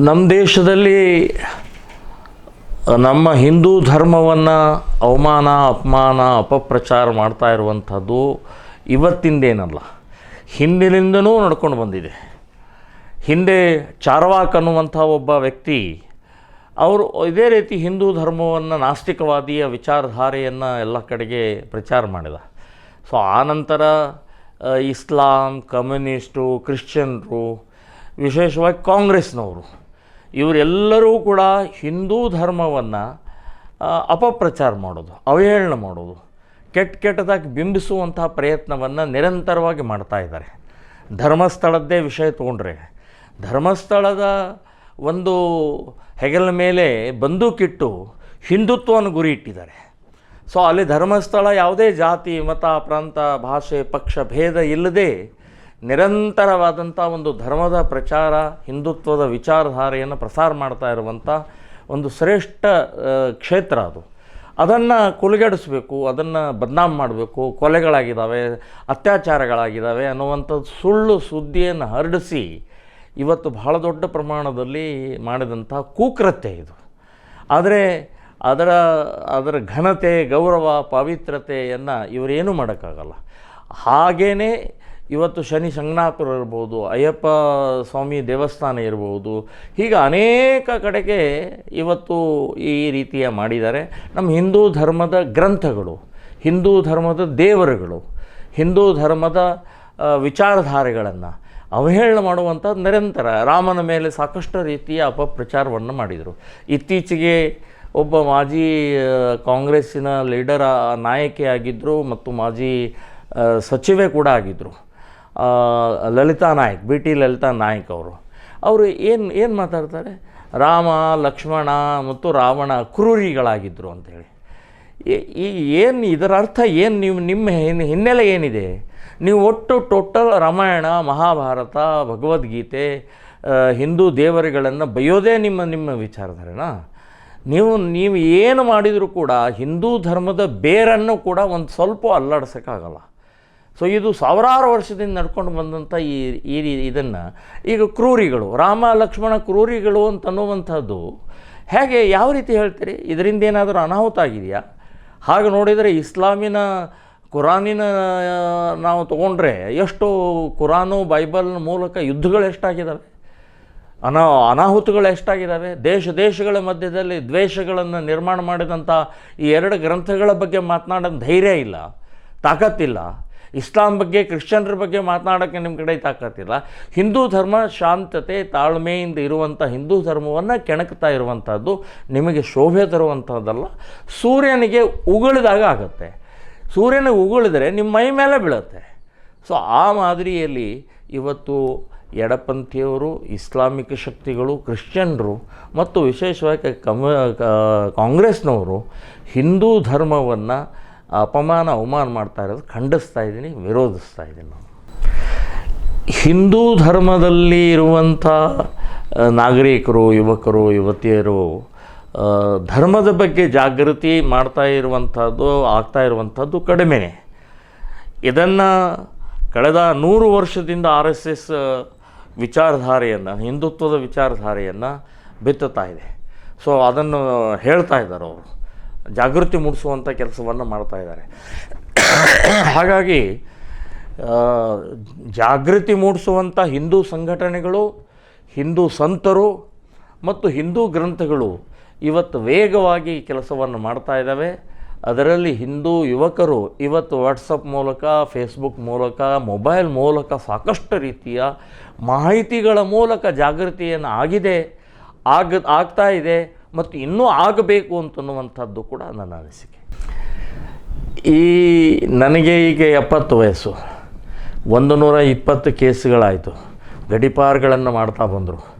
ನಮ್ಮ ದೇಶದಲ್ಲಿ, ನಮ್ಮ ಹಿಂದೂ ಧರ್ಮವನ್ನು ಅವಮಾನ, ಅಪಮಾನ, ಅಪಪ್ರಚಾರ ಮಾಡ್ತಾ ಇರುವಂಥದ್ದು ಇವತ್ತಿಂದೇನಲ್ಲ. ಹಿಂದಿನಿಂದನೂ ನಡ್ಕೊಂಡು ಬಂದಿದೆ. ಹಿಂದೆ ಚಾರ್ವಾಕ್ ಅನ್ನುವಂಥ ಒಬ್ಬ ವ್ಯಕ್ತಿ, ಅವರು ಇದೇ ರೀತಿ ಹಿಂದೂ ಧರ್ಮವನ್ನು, ನಾಸ್ತಿಕವಾದಿಯ ವಿಚಾರಧಾರೆಯನ್ನು ಎಲ್ಲ ಕಡೆಗೆ ಪ್ರಚಾರ ಮಾಡಿದ. ಸೊ ಆನಂತರ ಇಸ್ಲಾಂ, ಕಮ್ಯುನಿಸ್ಟು, ಕ್ರಿಶ್ಚಿಯನ್ರು, ವಿಶೇಷವಾಗಿ ಕಾಂಗ್ರೆಸ್ನವರು ಇವರೆಲ್ಲರೂ ಕೂಡ ಹಿಂದೂ ಧರ್ಮವನ್ನು ಅಪಪ್ರಚಾರ ಮಾಡೋದು, ಅವಹೇಳನ ಮಾಡೋದು, ಕೆಟ್ಟ ಕೆಟ್ಟದಾಗಿ ಬಿಂಬಿಸುವಂತಹ ಪ್ರಯತ್ನವನ್ನು ನಿರಂತರವಾಗಿ ಮಾಡ್ತಾ ಇದ್ದಾರೆ. ಧರ್ಮಸ್ಥಳದ್ದೇ ವಿಷಯ ತೊಗೊಂಡ್ರೆ, ಧರ್ಮಸ್ಥಳದ ಒಂದು ಹೆಗಲ ಮೇಲೆ ಬಂದೂಕಿಟ್ಟು ಹಿಂದುತ್ವವನ್ನು ಗುರಿ ಇಟ್ಟಿದ್ದಾರೆ. ಸೊ ಅಲ್ಲಿ ಧರ್ಮಸ್ಥಳ ಯಾವುದೇ ಜಾತಿ, ಮತ, ಪ್ರಾಂತ, ಭಾಷೆ, ಪಕ್ಷ, ಭೇದ ಇಲ್ಲದೆ ನಿರಂತರವಾದಂಥ ಒಂದು ಧರ್ಮದ ಪ್ರಚಾರ, ಹಿಂದುತ್ವದ ವಿಚಾರಧಾರೆಯನ್ನು ಪ್ರಸಾರ ಮಾಡ್ತಾ ಇರುವಂಥ ಒಂದು ಶ್ರೇಷ್ಠ ಕ್ಷೇತ್ರ ಅದು. ಅದನ್ನು ಕೊಲೆಗಡಿಸ್ಬೇಕು, ಅದನ್ನು ಬದನಾಮ್ ಮಾಡಬೇಕು, ಕೊಲೆಗಳಾಗಿದ್ದಾವೆ, ಅತ್ಯಾಚಾರಗಳಾಗಿದ್ದಾವೆ ಅನ್ನುವಂಥದ್ದು ಸುಳ್ಳು ಸುದ್ದಿಯನ್ನು ಹರಡಿಸಿ ಇವತ್ತು ಬಹಳ ದೊಡ್ಡ ಪ್ರಮಾಣದಲ್ಲಿ ಮಾಡಿದಂಥ ಕುಕೃತ್ಯ ಇದು. ಆದರೆ ಅದರ ಅದರ ಘನತೆ, ಗೌರವ, ಪವಿತ್ರತೆಯನ್ನು ಇವರೇನು ಮಾಡೋಕ್ಕಾಗಲ್ಲ. ಹಾಗೇ ಇವತ್ತು ಶನಿ ಸಂಗನಾಪುರ ಇರ್ಬೋದು, ಅಯ್ಯಪ್ಪ ಸ್ವಾಮಿ ದೇವಸ್ಥಾನ ಇರ್ಬೋದು, ಹೀಗೆ ಅನೇಕ ಕಡೆಗೆ ಇವತ್ತು ಈ ರೀತಿಯ ಮಾಡಿದ್ದಾರೆ. ನಮ್ಮ ಹಿಂದೂ ಧರ್ಮದ ಗ್ರಂಥಗಳು, ಹಿಂದೂ ಧರ್ಮದ ದೇವರುಗಳು, ಹಿಂದೂ ಧರ್ಮದ ವಿಚಾರಧಾರೆಗಳನ್ನು ಅವಹೇಳನ ಮಾಡುವಂಥದ್ದು ನಿರಂತರ. ರಾಮನ ಮೇಲೆ ಸಾಕಷ್ಟು ರೀತಿಯ ಅಪಪ್ರಚಾರವನ್ನು ಮಾಡಿದರು. ಇತ್ತೀಚೆಗೆ ಒಬ್ಬ ಮಾಜಿ ಕಾಂಗ್ರೆಸ್ಸಿನ ಲೀಡರ್ ನಾಯಕಿ ನಾಯಕಿಯಾಗಿದ್ದರು ಮತ್ತು ಮಾಜಿ ಸಚಿವೆ ಕೂಡ ಆಗಿದ್ದರು ಲಲಿತಾ ನಾಯಕ್, ಬಿ ಟಿ ಲಲಿತಾ ನಾಯಕ್ ಅವರು. ಅವರು ಏನು ಏನು ಮಾತಾಡ್ತಾರೆ? ರಾಮ, ಲಕ್ಷ್ಮಣ ಮತ್ತು ರಾವಣ ಕ್ರೂರಿಗಳಾಗಿದ್ದರು ಅಂಥೇಳಿ ಈ ಏನು ಇದರ ಅರ್ಥ ಏನು ನಿಮ್ಮ ಹಿನ್- ಹಿನ್ನೆಲೆ ಏನಿದೆ? ನೀವು ಒಟ್ಟು ಟೋಟಲ್ ರಾಮಾಯಣ, ಮಹಾಭಾರತ, ಭಗವದ್ಗೀತೆ ಹಿಂದೂ ದೇವರುಗಳನ್ನು ಬೈಯೋದೇ ನಿಮ್ಮ ನಿಮ್ಮ ವಿಚಾರಧಾರೆನಾ? ನೀವು ನೀವು ಏನು ಮಾಡಿದರೂ ಕೂಡ ಹಿಂದೂ ಧರ್ಮದ ಬೇರನ್ನು ಕೂಡ ಒಂದು ಸ್ವಲ್ಪ ಅಲ್ಲಾಡ್ಸೋಕ್ಕಾಗಲ್ಲ. ಸೊ ಇದು ಸಾವಿರಾರು ವರ್ಷದಿಂದ ನಡ್ಕೊಂಡು ಬಂದಂಥ ಈ ಈ ಇದನ್ನು ಈಗ ಕ್ರೂರಿಗಳು, ರಾಮ, ಲಕ್ಷ್ಮಣ ಕ್ರೂರಿಗಳು ಅಂತ ಅನ್ನುವಂಥದ್ದು ಹೇಗೆ, ಯಾವ ರೀತಿ ಹೇಳ್ತೀರಿ? ಇದರಿಂದ ಏನಾದರೂ ಅನಾಹುತ ಆಗಿದೆಯಾ? ಹಾಗೆ ನೋಡಿದರೆ ಇಸ್ಲಾಮಿನ ಕುರಾನಿನ ನಾವು ತೊಗೊಂಡ್ರೆ ಎಷ್ಟು ಕುರಾನು, ಬೈಬಲ್ ಮೂಲಕ ಯುದ್ಧಗಳು ಎಷ್ಟಾಗಿದ್ದಾವೆ ಅನಾ, ಅನಾಹುತಗಳು ಎಷ್ಟಾಗಿದ್ದಾವೆ ದೇಶ, ದೇಶಗಳ ಮಧ್ಯದಲ್ಲಿ ದ್ವೇಷಗಳನ್ನು ನಿರ್ಮಾಣ ಮಾಡಿದಂಥ ಈ ಎರಡು ಗ್ರಂಥಗಳ ಬಗ್ಗೆ ಮಾತನಾಡೋ ಧೈರ್ಯ ಇಲ್ಲ, ತಾಕತ್ತಿಲ್ಲ. ಇಸ್ಲಾಂ ಬಗ್ಗೆ, ಕ್ರಿಶ್ಚಿಯನ್ರ ಬಗ್ಗೆ ಮಾತನಾಡೋಕ್ಕೆ ನಿಮ್ಮ ಕಡೆ ತಾಕತ್ತಿಲ್ಲ. ಹಿಂದೂ ಧರ್ಮ ಶಾಂತತೆ, ತಾಳ್ಮೆಯಿಂದ ಇರುವಂಥ ಹಿಂದೂ ಧರ್ಮವನ್ನು ಕೆಣಕ್ತಾ ಇರುವಂಥದ್ದು ನಿಮಗೆ ಶೋಭೆ ತರುವಂಥದ್ದಲ್ಲ. ಸೂರ್ಯನಿಗೆ ಉಗುಳಿದಾಗ ಆಗುತ್ತೆ. ಸೂರ್ಯನಿಗೆ ಉಗುಳಿದರೆ ನಿಮ್ಮ ಮೈ ಮೇಲೆ ಬೀಳುತ್ತೆ. ಸೊ, ಆ ಮಾದರಿಯಲ್ಲಿ ಇವತ್ತು ಎಡಪಂಥಿಯವರು, ಇಸ್ಲಾಮಿಕ ಶಕ್ತಿಗಳು, ಕ್ರಿಶ್ಚಿಯನ್ರು ಮತ್ತು ವಿಶೇಷವಾಗಿ ಕಮ್ಯು ಕ- ಕಾಂಗ್ರೆಸ್ನವರು ಹಿಂದೂ ಧರ್ಮವನ್ನು ಅಪಮಾನ, ಅವಮಾನ ಮಾಡ್ತಾ ಇರೋದು ಖಂಡಿಸ್ತಾ ಇದ್ದೀನಿ, ವಿರೋಧಿಸ್ತಾ ಇದ್ದೀನಿ ನಾನು. ಹಿಂದೂ ಧರ್ಮದಲ್ಲಿ ಇರುವಂಥ ನಾಗರಿಕರು, ಯುವಕರು, ಯುವತಿಯರು ಧರ್ಮದ ಬಗ್ಗೆ ಜಾಗೃತಿ ಮಾಡ್ತಾ ಇರುವಂಥದ್ದು, ಆಗ್ತಾ ಇರುವಂಥದ್ದು ಕಡಿಮೆನೇ. ಇದನ್ನು ಕಳೆದ ನೂರು ವರ್ಷದಿಂದ ಆರ್ ಎಸ್ ಎಸ್ ವಿಚಾರಧಾರೆಯನ್ನು, ಹಿಂದುತ್ವದ ವಿಚಾರಧಾರೆಯನ್ನು ಬಿತ್ತುತ್ತಾ ಇದೆ. ಸೊ, ಅದನ್ನು ಹೇಳ್ತಾ ಇದ್ದಾರೆ ಅವರು. ಜಾಗೃತಿ ಮೂಡಿಸುವಂಥ ಕೆಲಸವನ್ನು ಮಾಡ್ತಾ ಇದ್ದಾರೆ. ಹಾಗಾಗಿ ಜಾಗೃತಿ ಮೂಡಿಸುವಂಥ ಹಿಂದೂ ಸಂಘಟನೆಗಳು, ಹಿಂದೂ ಸಂತರು ಮತ್ತು ಹಿಂದೂ ಗ್ರಂಥಗಳು ಇವತ್ತು ವೇಗವಾಗಿ ಕೆಲಸವನ್ನು ಮಾಡ್ತಾ ಇದ್ದಾವೆ. ಅದರಲ್ಲಿ ಹಿಂದೂ ಯುವಕರು ಇವತ್ತು ವಾಟ್ಸಪ್ ಮೂಲಕ, ಫೇಸ್ಬುಕ್ ಮೂಲಕ, ಮೊಬೈಲ್ ಮೂಲಕ ಸಾಕಷ್ಟು ರೀತಿಯ ಮಾಹಿತಿಗಳ ಮೂಲಕ ಜಾಗೃತಿಯನ್ನು ಆಗಿದೆ, ಆಗ, ಆಗ್ತಾ ಇದೆ. ಮತ್ತು ಇನ್ನೂ ಆಗಬೇಕು ಅಂತನ್ನುವಂಥದ್ದು ಕೂಡ ನನ್ನ ಅನಿಸಿಕೆ. ಈ ನನಗೆ ಈಗ ಎಪ್ಪತ್ತು ವಯಸ್ಸು. ಒಂದು ನೂರ ಇಪ್ಪತ್ತು ಕೇಸ್ಗಳಾಯಿತು. ಗಡಿಪಾರುಗಳನ್ನು ಮಾಡ್ತಾ ಬಂದರು.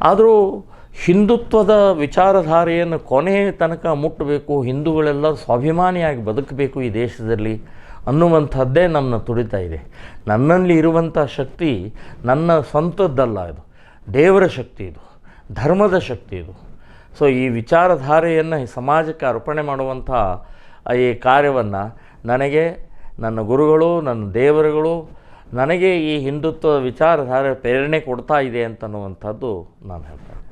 ಆದರೂ ಹಿಂದುತ್ವದ ವಿಚಾರಧಾರೆಯನ್ನು ಕೊನೆ ತನಕ ಮುಟ್ಟಬೇಕು, ಹಿಂದೂಗಳೆಲ್ಲ ಸ್ವಾಭಿಮಾನಿಯಾಗಿ ಬದುಕಬೇಕು ಈ ದೇಶದಲ್ಲಿ ಅನ್ನುವಂಥದ್ದೇ ನನ್ನ ತುಡಿತಾ ಇದೆ. ನನ್ನಲ್ಲಿ ಇರುವಂಥ ಶಕ್ತಿ ನನ್ನ ಸ್ವಂತದ್ದಲ್ಲ ಇದು. ದೇವರ ಶಕ್ತಿ ಇದು. ಧರ್ಮದ ಶಕ್ತಿ ಇದು. ಸೊ ಈ ವಿಚಾರಧಾರೆಯನ್ನು ಸಮಾಜಕ್ಕೆ ಅರ್ಪಣೆ ಮಾಡುವಂಥ ಈ ಕಾರ್ಯವನ್ನು ನನಗೆ, ನನ್ನ ಗುರುಗಳು, ನನ್ನ ದೇವರುಗಳು ನನಗೆ ಈ ಹಿಂದುತ್ವ ವಿಚಾರಧಾರೆ ಪ್ರೇರಣೆ ಕೊಡ್ತಾ ಇದೆ ಅಂತನ್ನುವಂಥದ್ದು ನಾನು ಹೇಳ್ತಾ ಇದ್ದೀನಿ